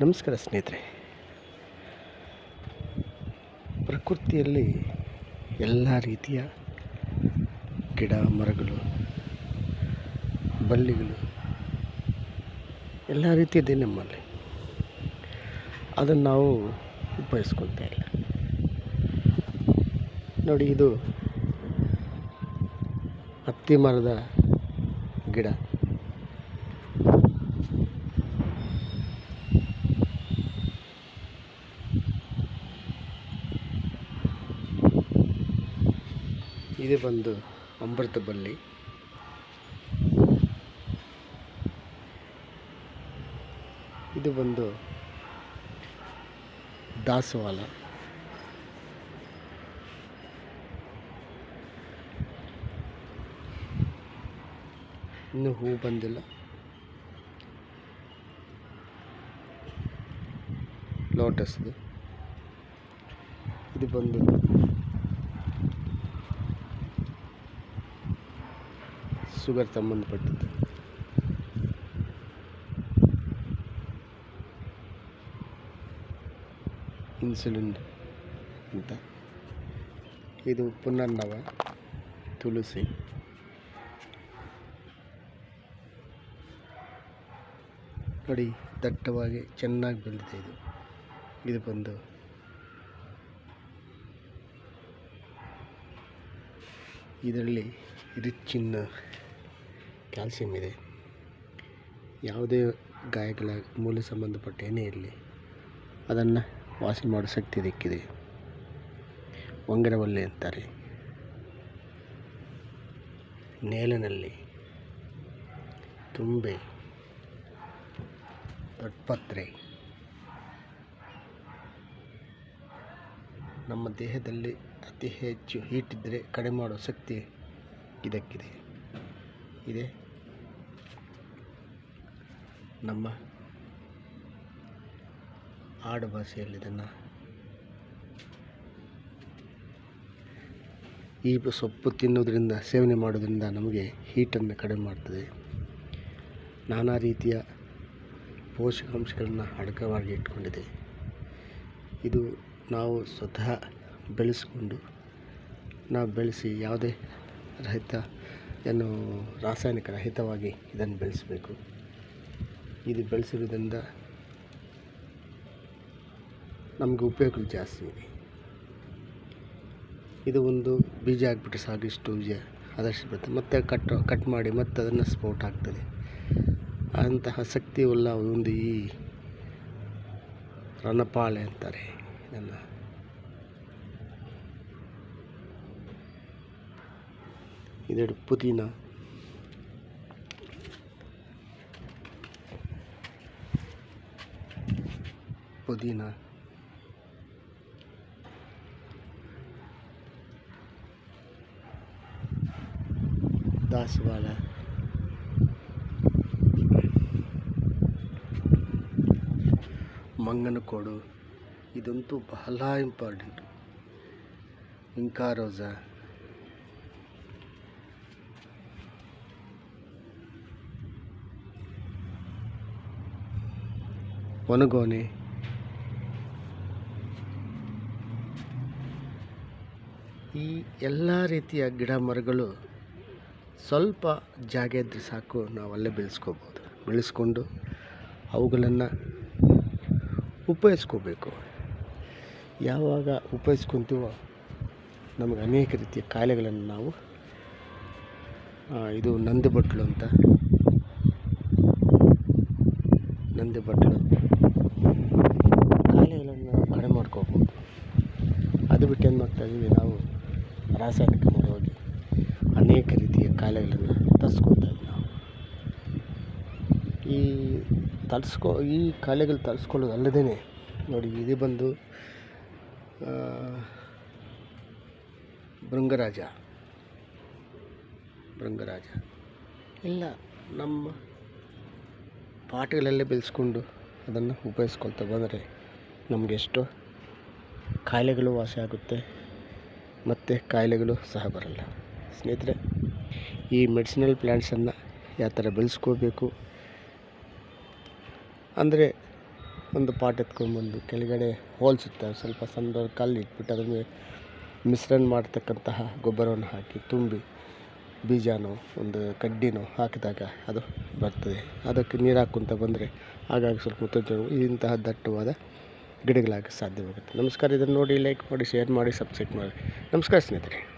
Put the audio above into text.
ನಮಸ್ಕಾರ ಸ್ನೇಹಿತರೆ. ಪ್ರಕೃತಿಯಲ್ಲಿ ಎಲ್ಲ ರೀತಿಯ ಗಿಡ, ಮರಗಳು, ಬಳ್ಳಿಗಳು ಎಲ್ಲ ರೀತಿಯದೇ ನಮ್ಮಲ್ಲಿ. ಅದನ್ನು ನಾವು ಉಪಯೋಗಿಸ್ಕೊತಾ ಇಲ್ಲ. ನೋಡಿ, ಇದು ಹತ್ತಿ ಮರದ ಗಿಡ. ಇದು ಬಂದು ಅಮೃತ ಬಳ್ಳಿ ಇದು ಬಂದು ದಾಸವಾಳ ಇನ್ನೂ ಹೂ ಬಂದಿಲ್ಲ. ಲೋಟಸ್ದು. ಇದು ಬಂದು ಶುಗರ್ ಸಂಬಂಧಪಟ್ಟಿದ್ದು. ಇನ್ಸುಲಿನ್ ಅಂತ. ಇದು ಪುನರ್ನವ ತುಳಸಿ. ನೋಡಿ, ದಟ್ಟವಾಗಿ ಚೆನ್ನಾಗಿ ಬೆಳೆದಿದೆ ಇದು. ಇದು ಬಂದು. ಇದರಲ್ಲಿ ರಿಚ್ ಇನ್ ಕ್ಯಾಲ್ಸಿಯಂ ಇದೆ. ಯಾವುದೇ ಗಾಯಗಳ ಮೂಲೆ ಸಂಬಂಧಪಟ್ಟ ಏನೇ ಇರಲಿ, ಅದನ್ನು ವಾಸಿ ಮಾಡೋ ಶಕ್ತಿ ಇದಕ್ಕಿದೆ. ಒಂಗರವಲ್ಲೆ ಅಂತಾರೆ. ನೇಲನಲ್ಲಿ ತುಂಬೆ, ದೊಡ್ಡಪತ್ರೆ. ನಮ್ಮ ದೇಹದಲ್ಲಿ ಅತಿ ಹೆಚ್ಚು ಹೀಟ್ ಇದ್ದರೆ ಕಡಿಮೆ ಮಾಡೋ ಶಕ್ತಿ ಇದಕ್ಕಿದೆ. ಇದೆ. ನಮ್ಮ ಆಡುಭಾಷೆಯಲ್ಲಿ ಇದನ್ನು ಈ ಸೊಪ್ಪು ತಿನ್ನೋದ್ರಿಂದ ಸೇವನೆ ಮಾಡೋದ್ರಿಂದ ನಮಗೆ ಹೀಟನ್ನು ಕಡಿಮೆ ಮಾಡ್ತದೆ. ನಾನಾ ರೀತಿಯ ಪೋಷಕಾಂಶಗಳನ್ನು ಅಡಕವಾಗಿ ಇಟ್ಕೊಂಡಿದೆ. ಇದು ನಾವು ಸ್ವತಃ ಬೆಳೆಸ್ಕೊಂಡು, ನಾವು ಬೆಳೆಸಿ ಯಾವುದೇ ರಹಿತ, ಏನು ರಾಸಾಯನಿಕ ರಹಿತವಾಗಿ ಇದನ್ನು ಬೆಳೆಸಬೇಕು. ಇದು ಬೆಳೆಸಿರೋದ್ರಿಂದ ನಮಗೆ ಉಪಯೋಗಗಳು ಜಾಸ್ತಿ ಇದೆ. ಇದು ಒಂದು ಬೀಜ ಹಾಕ್ಬಿಟ್ರೆ ಸಾಕು, ಇಷ್ಟು ಬೀಜ ಅದಷ್ಟು ಬರುತ್ತೆ ಮತ್ತೆ ಕಟ್ ಕಟ್ ಮಾಡಿ ಮತ್ತೆ ಅದನ್ನು ಸ್ಪೋಟ್ ಆಗ್ತದೆ. ಅಂತಹ ಶಕ್ತಿ ಉಳ್ಳ ಒಂದು ಈ ರಣಪಾಳೆ ಅಂತಾರೆ ಇದನ್ನು. ಇದೆರಡು ಪುದೀನ ಪುದೀನ ದಾಸವಾಳ ಮಂಗನ ಕೋಡು ಇದಂತೂ ಬಹಳ ಇಂಪಾರ್ಟೆಂಟು ಇಂಕಾರೋಜ ಒಣಗೋನೆ ಈ ಎಲ್ಲ ರೀತಿಯ ಗಿಡ ಮರಗಳು ಸ್ವಲ್ಪ ಜಾಗ ಇದ್ದರೆ ಸಾಕು, ನಾವು ಅಲ್ಲೇ ಬೆಳೆಸ್ಕೋಬೋದು. ಬೆಳೆಸ್ಕೊಂಡು ಅವುಗಳನ್ನು ಉಪಯೋಗಿಸ್ಕೋಬೇಕು. ಯಾವಾಗ ಉಪಯೋಗಿಸ್ಕೊತೀವೋ ನಮಗೆ ಅನೇಕ ರೀತಿಯ ಕಾಯಿಲೆಗಳನ್ನು ನಾವು ಇದು ನಂದಿ ಬಟ್ಲು ಅಂತ ನಂದಿ ಬಟ್ಲು ಕಾಯಿಲೆಗಳನ್ನು ಕಡಿಮೆ ಮಾಡ್ಕೋಬೋದು. ಅದು ಬಿಟ್ಟು ಏನು ಮಾಡ್ತಾಯಿದ್ದೀವಿ ನಾವು ರಾಸಾಯನಿಕ ಮರವಾಗಿ ಅನೇಕ ರೀತಿಯ ಕಾಯಿಲೆಗಳನ್ನು ತರಿಸ್ಕೊಳ್ತಾ ಇದ್ದೀವಿ ನಾವು. ಈ ತರಿಸ್ಕೊ ಈ ಕಾಯಿಲೆಗಳು ತರಿಸ್ಕೊಳ್ಳೋದು ಅಲ್ಲದೇ ನೋಡಿ, ಇದು ಬಂದು ಭೃಂಗರಾಜ. ಭೃಂಗರಾಜ. ಎಲ್ಲ ನಮ್ಮ ಪಾಟ್ಗಳಲ್ಲೇ ಬೆಳೆಸ್ಕೊಂಡು ಅದನ್ನು ಉಪಯೋಗಿಸ್ಕೊಳ್ತಾ ಬಂದರೆ ನಮಗೆಷ್ಟೋ ಕಾಯಿಲೆಗಳು ವಾಸಿ ಆಗುತ್ತೆ ಮತ್ತು ಕಾಯಿಲೆಗಳು ಸಹ ಬರಲ್ಲ. ಸ್ನೇಹಿತರೆ, ಈ ಮೆಡಿಸಿನಲ್ ಪ್ಲ್ಯಾಂಟ್ಸನ್ನು ಯಾವ ಥರ ಬೆಳೆಸ್ಕೋಬೇಕು ಅಂದರೆ ಒಂದು ಪಾಟ್ ಎತ್ಕೊಂಡ್ಬಂದು ಕೆಳಗಡೆ ಹೋಲ್ ಸುತ್ತ ಸ್ವಲ್ಪ ಸಣ್ಣ ಕಲ್ಲು ಇಟ್ಬಿಟ್ಟು ಮೇಲೆ ಮಿಶ್ರಣ ಮಾಡ್ತಕ್ಕಂತಹ ಗೊಬ್ಬರವನ್ನು ಹಾಕಿ ತುಂಬಿ ಬೀಜನೋ ಒಂದು ಕಡ್ಡಿನೋ ಹಾಕಿದಾಗ ಅದು ಬರ್ತದೆ. ಅದಕ್ಕೆ ನೀರು ಹಾಕ್ಕೊಂತ ಬಂದರೆ ಆಗಾಗ ಸ್ವಲ್ಪ ಮುತ್ತಜ್ಜ ಇಂತಹ ದಟ್ಟವಾದ ಗಿಡಗಳಾಗ ಸಾಧ್ಯವಾಗುತ್ತೆ. ನಮಸ್ಕಾರ ಇದನ್ನು ನೋಡಿ ಲೈಕ್ ಮಾಡಿ ಶೇರ್ ಮಾಡಿ ಸಬ್ಸ್ಕ್ರೈಬ್ ಮಾಡಿ. ನಮಸ್ಕಾರ ಸ್ನೇಹಿತರೆ.